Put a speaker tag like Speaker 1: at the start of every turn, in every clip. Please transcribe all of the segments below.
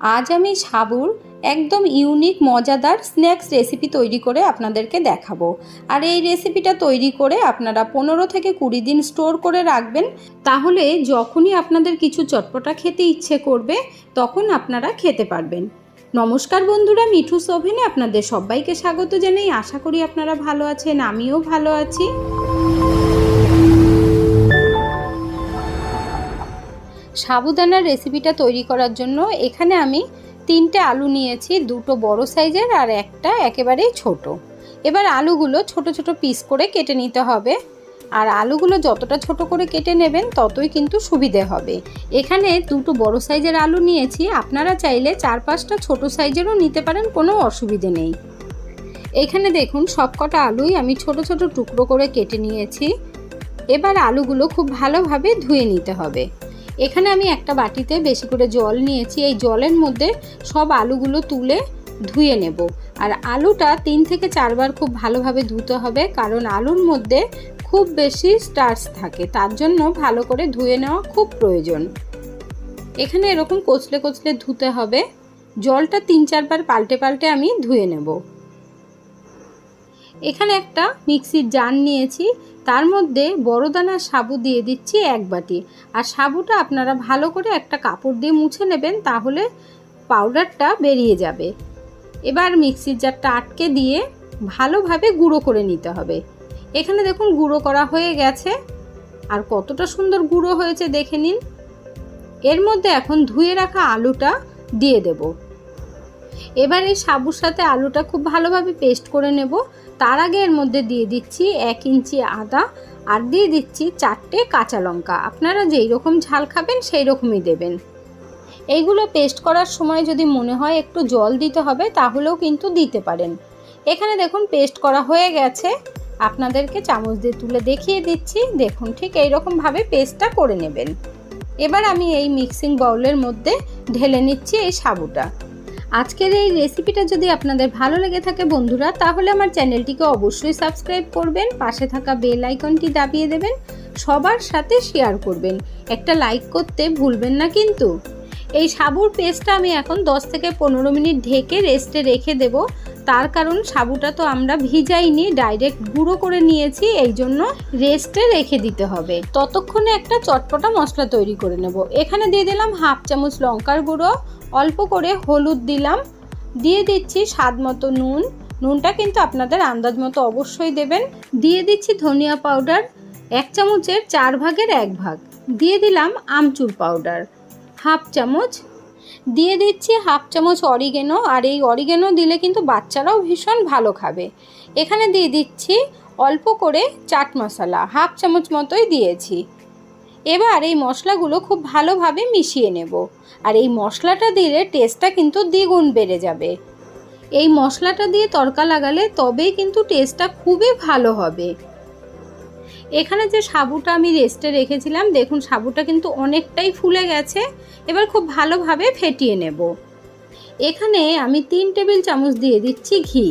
Speaker 1: আজ আমি সাবুর একদম ইউনিক মজাদার স্ন্যাক্স রেসিপি তৈরি করে আপনাদেরকে দেখাবো। আর এই রেসিপিটা তৈরি করে আপনারা পনেরো থেকে কুড়ি দিন স্টোর করে রাখবেন। তাহলে যখনই আপনাদের কিছু চটপটা খেতে ইচ্ছে করবে, তখন আপনারা খেতে পারবেন। নমস্কার বন্ধুরা মিঠু সোভেনে আপনাদের সবাইকে স্বাগত জানাই। আশা করি আপনারা ভালো আছেন, আমিও ভালো আছি। সাবুদানার রেসিপিটা তৈরি করার জন্য এখানে আমি তিনটে আলু নিয়েছি, দুটো বড় সাইজের আর একটা একেবারেই ছোট। এবার আলুগুলো ছোট ছোট পিস করে কেটে নিতে হবে। আর আলুগুলো যতটা ছোট করে কেটে নেবেন, ততই কিন্তু সুবিধে হবে। এখানে দুটো বড় সাইজের আলু নিয়েছি, আপনারা চাইলে চার পাঁচটা ছোট সাইজেরও নিতে পারেন, কোনো অসুবিধে নেই। এখানে দেখুন, সবকটা আলুই আমি ছোট ছোট টুকরো করে কেটে নিয়েছি। এবার আলুগুলো খুব ভালোভাবে ধুয়ে নিতে হবে। এখানে আমি একটা বাটিতে বেশি করে জল নিয়েছি। এই জলের মধ্যে সব আলুগুলো তুলে ধুয়ে নেব। আর আলুটা তিন থেকে চারবার খুব ভালোভাবে ধুতে হবে, কারণ আলুর মধ্যে খুব বেশি স্টার্চ থাকে। তার জন্য ভালো করে ধুয়ে নেওয়া খুব প্রয়োজন। এখানে এরকম কচলে কচলে ধুতে হবে। জলটা তিন চারবার পাল্টে পাল্টে আমি ধুয়ে নেব। এখানে একটা মিক্সির জার নিয়েছি। তার মধ্যে বড় দানার সাবু দিয়ে দিচ্ছি এক বাটি। আর সাবুটা আপনারা ভালো করে একটা কাপড় দিয়ে মুছে নেবেন, তাহলে পাউডারটা বেরিয়ে যাবে। এবার মিক্সির জারটা আটকে দিয়ে ভালোভাবে গুঁড়ো করে নিতে হবে। এখানে দেখুন গুঁড়ো করা হয়ে গেছে। আর কতটা সুন্দর গুঁড়ো হয়েছে, দেখে নিন। এর মধ্যে এখন ধুয়ে রাখা আলুটা দিয়ে দেব। এবার এই সাবুর সাথে আলুটা খুব ভালোভাবে পেস্ট করে নেব। তার আগে এর মধ্যে দিয়ে দিচ্ছি এক ইঞ্চি আদা আর দিয়ে দিচ্ছি চারটে কাঁচা লঙ্কা। আপনারা যেই রকম ঝাল খাবেন, সেই রকমই দেবেন। এইগুলো পেস্ট করার সময় যদি মনে হয় একটু জল দিতে হবে, তাহলেও কিন্তু দিতে পারেন। এখানে দেখুন পেস্ট করা হয়ে গেছে। আপনাদেরকে চামচ দিয়ে তুলে দেখিয়ে দিচ্ছি। দেখুন, ঠিক এইরকমভাবে পেস্টটা করে নেবেন। এবার আমি এই মিক্সিং বাউলের মধ্যে ঢেলে নিচ্ছি এই সাবুটা। আজকের এই রেসিপিটা যদি আপনাদের ভালো লেগে থাকে বন্ধুরা, তাহলে আমার চ্যানেলটিকে অবশ্যই সাবস্ক্রাইব করবেন, পাশে থাকা বেল আইকনটি দাবিয়ে দেবেন, সবার সাথে শেয়ার করবেন। একটা লাইক করতে ভুলবেন না কিন্তু। এই সাবুর পেস্টটা আমি এখন 10 থেকে পনেরো মিনিট ঢেকে রেস্টে রেখে দেব। তার কারণ সাবুটা তো আমরা ভিজাইনি ডাইরেক্ট গুঁড়ো করে নিয়েছি, এই জন্য রেস্টে রেখে দিতে হবে। ততক্ষণে একটা চটপটা মশলা তৈরি করে নেব। এখানে দিয়ে দিলাম হাফ চামচ লঙ্কার গুঁড়ো, অল্প করে হলুদ দিলাম। দিয়ে দিচ্ছি স্বাদ মতো নুন। নুনটা কিন্তু আপনাদের আন্দাজ মতো অবশ্যই দেবেন। দিয়ে দিচ্ছি ধনিয়া পাউডার, এক চামচের চার ভাগের এক ভাগ। দিয়ে দিলাম আমচুর পাউডার, হাফ চামচ দিয়ে দিচ্ছি হাফ চামচ অরিগেনো, আর এই অরিগেনো দিলে কিন্তু বাচ্চারাও ভীষণ ভালো খাবে। এখানে দিয়ে দিচ্ছি অল্প করে চাট মশলা, হাফ চামচ মতোই দিয়েছি। এবার এই মশলাগুলো খুব ভালোভাবে মিশিয়ে নেব, আর এই মশলাটা দিলে টেস্টটা কিন্তু দ্বিগুণ বেড়ে যাবে। এই মশলাটা দিয়ে তড়কা লাগালে তবেই কিন্তু টেস্টটা খুবই ভালো হবে। এখানে যে সাবুটা আমি রেস্টে রেখেছিলাম, দেখুন সাবুটা কিন্তু অনেকটাই ফুলে গেছে। এবার খুব ভালোভাবে ফেটিয়ে নেব। এখানে আমি তিন টেবিল চামচ দিয়ে দিচ্ছি ঘি।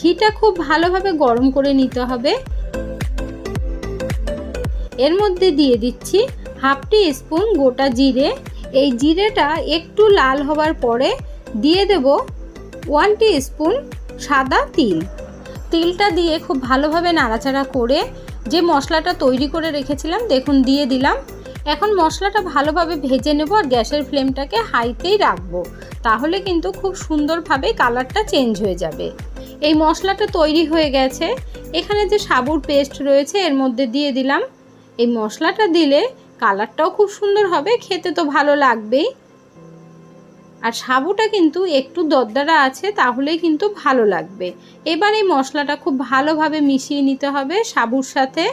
Speaker 1: ঘিটা খুব ভালোভাবে গরম করে নিতে হবে। এর মধ্যে দিয়ে দিচ্ছি হাফ টি স্পুন গোটা জিরে। এই জিরেটা একটু লাল হবার পরে দিয়ে দেব ওয়ান টি স্পুন সাদা তিল। তিলটা দিয়ে খুব ভালোভাবে নাড়াচাড়া করে যে মশলাটা তৈরি করে রেখেছিলাম, দেখুন দিয়ে দিলাম। এখন মশলাটা ভালোভাবে ভেজে নেব আর গ্যাসের ফ্লেমটাকে হাইতেই রাখব। তাহলে কিন্তু খুব সুন্দরভাবে কালারটা চেঞ্জ হয়ে যাবে। এই মশলাটা তৈরি হয়ে গেছে। এখানে যে সাবুর পেস্ট রয়েছে, এর মধ্যে দিয়ে দিলাম। এই মশলাটা দিলে কালারটাও খুব সুন্দর হবে, খেতে তো ভালো লাগবেই। আর সাবুটা কিন্তু একটু দরদারা আছে, তাহলেই কিন্তু ভালো লাগবে। এবার এই মশলাটা খুব ভালোভাবে মিশিয়ে নিতে হবে সাবুর সাথে।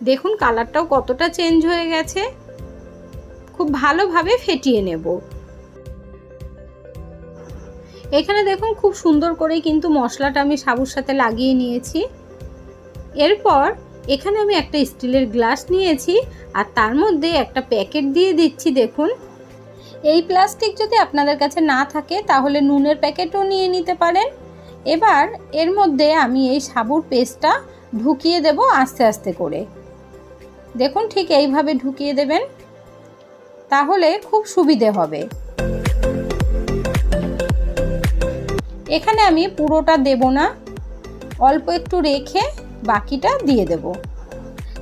Speaker 1: দেখুন কালারটাও কতটা চেঞ্জ হয়ে গেছে। খুব ভালোভাবে ফেটিয়ে নেব। এখানে দেখুন খুব সুন্দর করে কিন্তু মশলাটা আমি সাবুর সাথে লাগিয়ে নিয়েছি। এরপর এখানে আমি একটা স্টিলের গ্লাস নিয়েছি, আর তার মধ্যে একটা প্যাকেট দিয়ে দিচ্ছি, দেখুন। এই প্লাস্টিক যদি আপনাদের কাছে না থাকে, তাহলে নুনের প্যাকেটও নিয়ে নিতে পারেন। এবার এর মধ্যে আমি এই সাবুর পেস্টটা ঢুকিয়ে দেব আস্তে আস্তে করে। দেখুন ঠিক এইভাবে ঢুকিয়ে দেবেন, তাহলে খুব সুবিধে হবে। এখানে আমি পুরোটা দেব না, অল্প একটু রেখে বাকিটা দিয়ে দেব।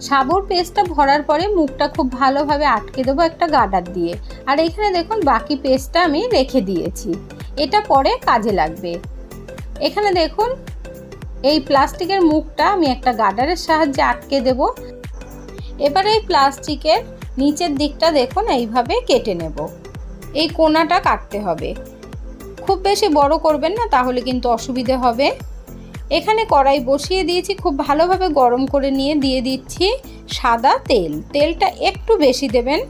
Speaker 1: সাবুর পেস্টটা ভরার পরে মুখটা খুব ভালোভাবে আটকে দেবো একটা গার্ডার দিয়ে। আর এখানে দেখুন, বাকি পেস্টটা আমি রেখে দিয়েছি। এটা পরে কাজে লাগবে। এখানে দেখুন, এই প্লাস্টিকের মুখটা আমি একটা গার্ডারের সাহায্যে আটকে দেব। এবার এই প্লাস্টিকের নিচের দিকটা দেখুন, এইভাবে কেটে নেব। এই কোনাটা কাটতে হবে। খুব বেশি বড় করবেন না, তাহলে কিন্তু অসুবিধে হবে। এখানে কড়াই বসিয়ে দিয়েছি, খুব ভালোভাবে গরম করে নিয়ে দিয়ে দিচ্ছি সাদা তেল। তেলটা একটু বেশি দেবেন।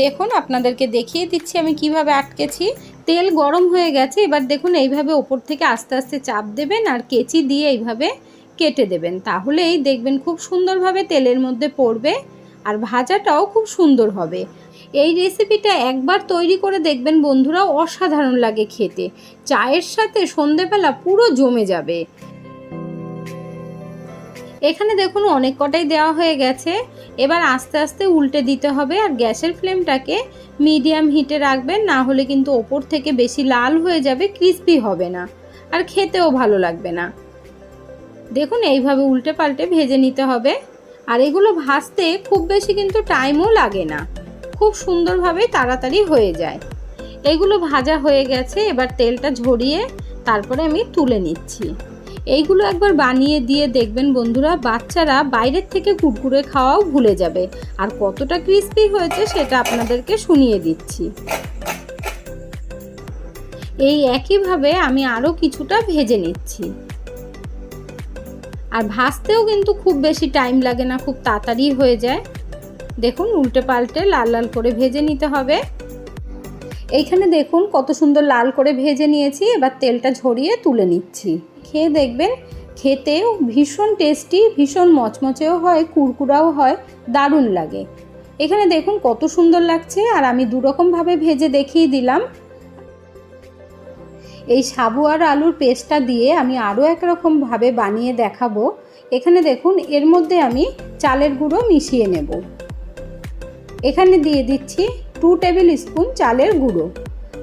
Speaker 1: দেখুন, আপনাদেরকে দেখিয়ে দিচ্ছি আমি কীভাবে আটকেছি। তেল গরম হয়ে গেছে, এবার দেখুন এইভাবে ওপর থেকে আস্তে আস্তে চাপ দেবেন আর কেচি দিয়ে এইভাবে কেটে দেবেন। তাহলেই দেখবেন খুব সুন্দরভাবে তেলের মধ্যে পড়বে আর ভাজাটাও খুব সুন্দর হবে। এই রেসিপিটা একবার তৈরি করে দেখবেন বন্ধুরা, অসাধারণ লাগে খেতে। চায়ের সাথে সন্ধেবেলা পুরো জমে যাবে। এখানে দেখুন অনেক কটাই দেওয়া হয়ে গেছে। এবার আস্তে আস্তে উল্টে দিতে হবে আর গ্যাসের ফ্লেমটাকে মিডিয়াম হিটে রাখবেন, না হলে কিন্তু ওপর থেকে বেশি লাল হয়ে যাবে, ক্রিস্পি হবে না। আর খেতেও ভালো লাগবে না। দেখুন এইভাবে উল্টে পাল্টে ভেজে নিতে হবে। আর এগুলো ভাজতে খুব বেশি কিন্তু টাইমও লাগে না। খুব সুন্দরভাবে তাড়াতাড়ি হয়ে যায়। এগুলো ভাজা হয়ে গেছে, এবার তেলটা ঝরিয়ে তারপরে আমি তুলে নিচ্ছি। এইগুলো একবার বানিয়ে দিয়ে দেখবেন বন্ধুরা, বাচ্চারা বাইরের থেকে কুরকুরে খাওয়াও ভুলে যাবে। আর কতটা ক্রিস্পি হয়েছে সেটা আপনাদেরকে শুনিয়ে দিচ্ছি। এই একইভাবে আমি আরও কিছুটা ভেজে নিচ্ছি। আর ভাজতেও কিন্তু খুব বেশি টাইম লাগে না, খুব তাড়াতাড়ি হয়ে যায়। দেখুন, উল্টে পাল্টে লাল লাল করে ভেজে নিতে হবে। এইখানে দেখুন, কত সুন্দর লাল করে ভেজে নিয়েছি। এবার তেলটা ঝরিয়ে তুলে নিচ্ছি। খেয়ে দেখবেন, খেতেও ভীষণ টেস্টি, ভীষণ মচমচেও হয়, কুরকুরাও হয়, দারুণ লাগে। এখানে দেখুন, কত সুন্দর লাগছে, আর আমি দুরকমভাবে ভেজে দেখিয়ে দিলাম। এই সাবু আর আলুর পেস্টটা দিয়ে আমি আরও একরকমভাবে বানিয়ে দেখাবো। এখানে দেখুন, এর মধ্যে আমি চালের গুঁড়ো মিশিয়ে নেব। এখানে দিয়ে দিচ্ছি টু টেবিল স্পুন চালের গুঁড়ো।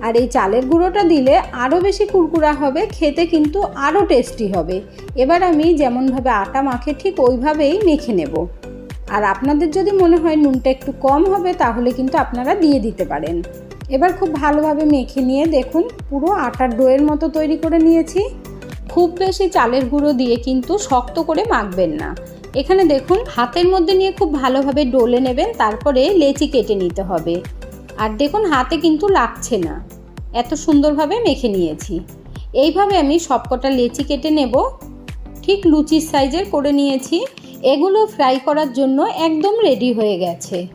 Speaker 1: আর এই চালের গুঁড়োটা দিলে আরও বেশি কুরকুরা হবে, খেতে কিন্তু আরও টেস্টি হবে। এবার আমি যেমনভাবে আটা মাখে ঠিক ওইভাবেই মেখে নেব। আর আপনাদের যদি মনে হয় নুনটা একটু কম হবে, তাহলে কিন্তু আপনারা দিয়ে দিতে পারেন। এবার খুব ভালোভাবে মেখে নিয়ে দেখুন, পুরো আটার ডোয়ের মতো তৈরি করে নিয়েছি। খুব বেশি চালের গুঁড়ো দিয়ে কিন্তু শক্ত করে মাখবেন না। এখানে দেখুন, হাতের মধ্যে নিয়ে খুব ভালোভাবে ডলে নেবেন, তারপরে লেচি কেটে নিতে হবে। আর দেখুন, হাতে কিন্তু লাগছে না। এত সুন্দরভাবে মেখে নিয়েছি। এইভাবে আমি সবকটা লেচি কেটে নেব। ঠিক লুচির সাইজের করে নিয়েছি। এগুলো ফ্রাই করার জন্য একদম রেডি হয়ে গেছে।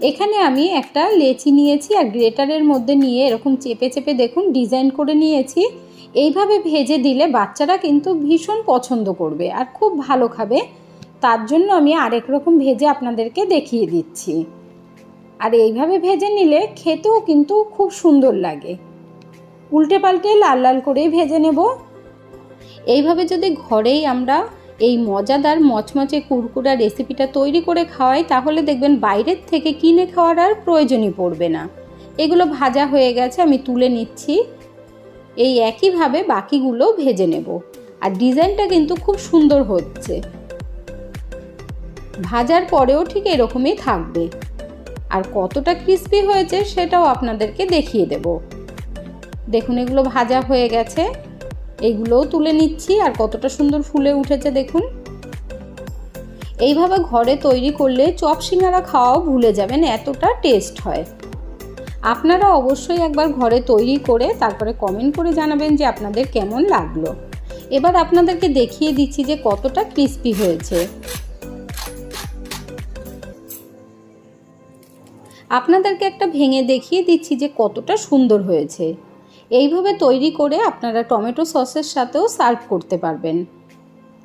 Speaker 1: এখানে আমি একটা লেচি নিয়েছি আর গ্রেটারের মধ্যে নিয়ে এরকম চেপে চেপে দেখুন, ডিজাইন করে নিয়েছি। এইভাবে ভেজে দিলে বাচ্চারা কিন্তু ভীষণ পছন্দ করবে আর খুব ভালো খাবে। তার জন্য আমি আরেক রকম ভেজে আপনাদেরকে দেখিয়ে দিচ্ছি। আর এইভাবে ভেজে নিলে খেতেও কিন্তু খুব সুন্দর লাগে। উল্টে পাল্টে লাল লাল করেই ভেজে নেব। এইভাবে যদি ঘরেই আমরা এই মজাদার মচমচে কুরকুরা রেসিপিটা তৈরি করে খাওয়াই, তাহলে দেখবেন বাইরের থেকে কিনে খাওয়ার আর প্রয়োজনই পড়বে না। এগুলো ভাজা হয়ে গেছে, আমি তুলে নিচ্ছি। এই একইভাবে বাকিগুলো ভেজে নেব। আর ডিজাইনটা কিন্তু খুব সুন্দর হচ্ছে। ভাজার পরেও ঠিক এরকমই থাকবে। আর কতটা ক্রিস্পি হয়েছে সেটাও আপনাদেরকে দেখিয়ে দেব। দেখুন, এগুলো ভাজা হয়ে গেছে। এইগুলোও তুলে নিচ্ছি। আর কতটা সুন্দর ফুলে উঠেছে, দেখুন। এইভাবে ঘরে তৈরি করলে চপ সিঙ্গারা খাওয়াও ভুলে যাবেন, এতটা টেস্ট হয়। আপনারা অবশ্যই একবার ঘরে তৈরি করে তারপরে কমেন্ট করে জানাবেন যে আপনাদের কেমন লাগল। এবার আপনাদেরকে দেখিয়ে দিচ্ছি যে কতটা ক্রিস্পি হয়েছে। আপনাদেরকে একটা ভেঙে দেখিয়ে দিচ্ছি যে কতটা সুন্দর হয়েছে। এইভাবে তৈরি করে আপনারা টমেটো সসের সাথেও সার্ভ করতে পারবেন।